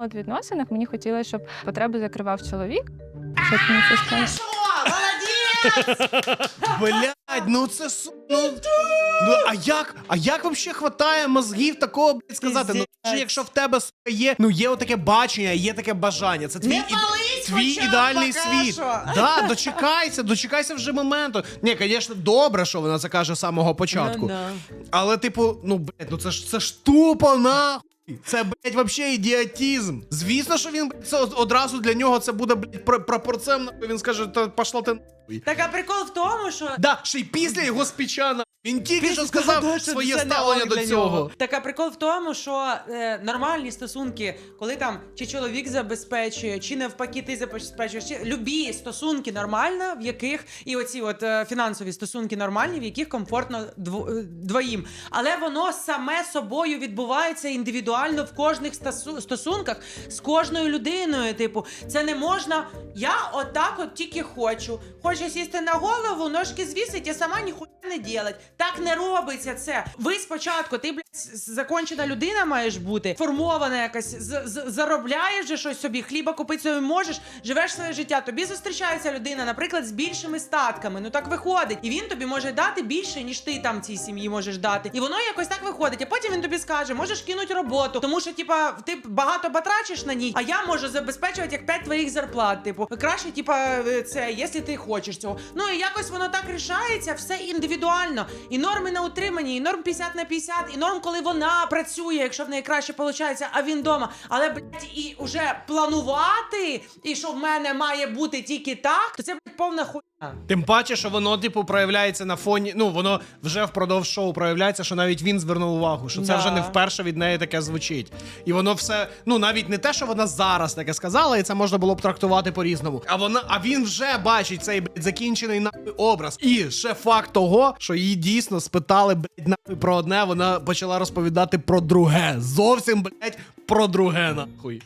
От в відносинах мені хотілося, щоб потреби закривав чоловік. Щоб мені це сказати. Блядь, ну це су- ну, ну а як? А як вообще хватає мозгів такого блядь, сказати? Ну що якщо в тебе сука, є, ну є отаке бачення, є таке бажання. Це твій, Не і- пались твій хоча б ідеальний поки світ. що. Да, дочекайся, дочекайся вже моменту. Ні, звісно, добре, що вона це каже з самого початку. Ну. Але, типу, ну блядь, ну це ж це ж тупо нахуй. Це, блядь, вообще ідіотізм. Звісно, що він блядь, це одразу для нього це буде, блядь, про- прапорцем, нахуй. Він скаже, та пошла ти нахуй. Так а прикол в тому, що Да, ще й після його спіча на- Він тільки що сказав своє ставлення до цього. Так а прикол в тому, що е, нормальні стосунки, коли там чи чоловік забезпечує, чи навпаки ти забезпечуєш, чи любі стосунки нормально, в яких і оці от е, фінансові стосунки нормальні, в яких комфортно дво, е, двоїм. Але воно саме собою відбувається індивідуально в кожних стосу- стосунках з кожною людиною. Типу, це не можна. Я отак от тільки хочу. Хочу сісти на голову, ножки звісить, і сама ніхуя не ділать. Так не робиться це. Ви спочатку, ти, блядь, закончена людина маєш бути, формована якась, з- з- заробляєш же щось собі, хліба купити собі можеш, живеш своє життя. Тобі зустрічається людина, наприклад, з більшими статками. Ну так виходить. І він тобі може дати більше, ніж ти там цій сім'ї можеш дати. І воно якось так виходить. А потім він тобі скаже, можеш кинути роботу, тому що, типа, ти багато батрачиш на ній, а я можу забезпечувати як 5 твоїх зарплат. Типу, краще, типа, е, це, якщо ти хочеш цього. Ну і якось воно так рішається, все індивідуально. І норми на утриманні, і норм 50 на 50, і норм, коли вона працює, якщо в неї краще виходить, а він вдома. Але блядь, і вже планувати, і що в мене має бути тільки так, то це блядь, повна хуйня. Тим паче, що воно, типу, проявляється на фоні. Ну, воно вже впродовж шоу проявляється, що навіть він звернув увагу, що це Да. вже не вперше від неї таке звучить. І воно все, ну навіть не те, що вона зараз таке сказала, і це можна було б трактувати по-різному. А вона, а він вже бачить цей блядь, закінчений нахуй образ. І ще факт того, що її дійсно спитали блядь, нахуй про одне, вона почала розповідати про друге. Зовсім, блядь, про друге нахуй.